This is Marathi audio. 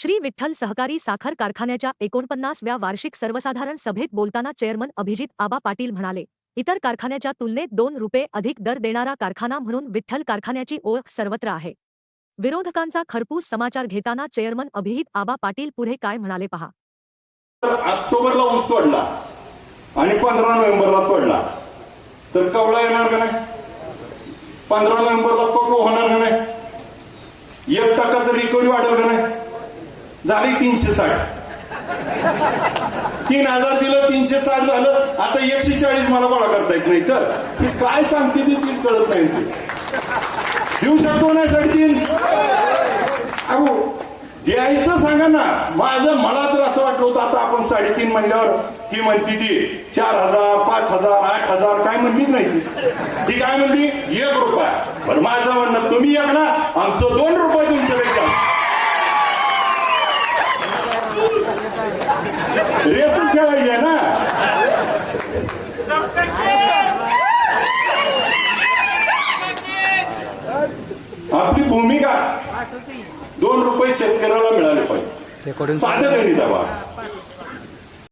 श्री विठ्ठल सहकारी साखर कारखान्याच्या एकोणपन्नासव्या वार्षिक सर्वसाधारण सभेत बोलताना चेअरमन अभिजित आबा पाटील म्हणाले इतर कारखान्याच्या तुलनेत दोन रुपये अधिक दर देणारा कारखाना म्हणून विठ्ठल कारखान्याची ओळख सर्वत्र आहे. विरोधकांचा खरपूस समाचार घेताना चेअरमन अभिजित आबा पाटील पुढे काय म्हणाले पहा. ऑक्टोबरला ऊस तोडला आणि पंधरा नोव्हेंबरला तोडला तर कवळा येणार का नाही? पंधरा नोव्हेंबरला पक्व होणार का नाही? एक टक्का तर रिकव्हरी वाढेल का झाली तीनशे साठ. तीन हजार दिलं तीनशे साठ झालं. आता एकशे चाळीस मला गोळा करता येत नाही. तर ती काय सांगते ती तीच कळत नाही देऊ शकतो ना साडेतीन अहो द्यायचं सांगा ना. माझं मला तर असं वाटलं होतं आता आपण साडेतीन म्हणल्यावर ही म्हणती ती चार हजार पाच हजार आठ हजार काय म्हणलीच नाही ती. ती काय म्हणली? एक रुपया. बरं माझं म्हणणं तुम्ही एक ना आमचं दोन रुपये तुमच्याकडे रेसच खेळायची आहे ना आपली भूमिका दोन रुपये शेतकऱ्याला मिळाले पाहिजे. साधं गणित आहे बा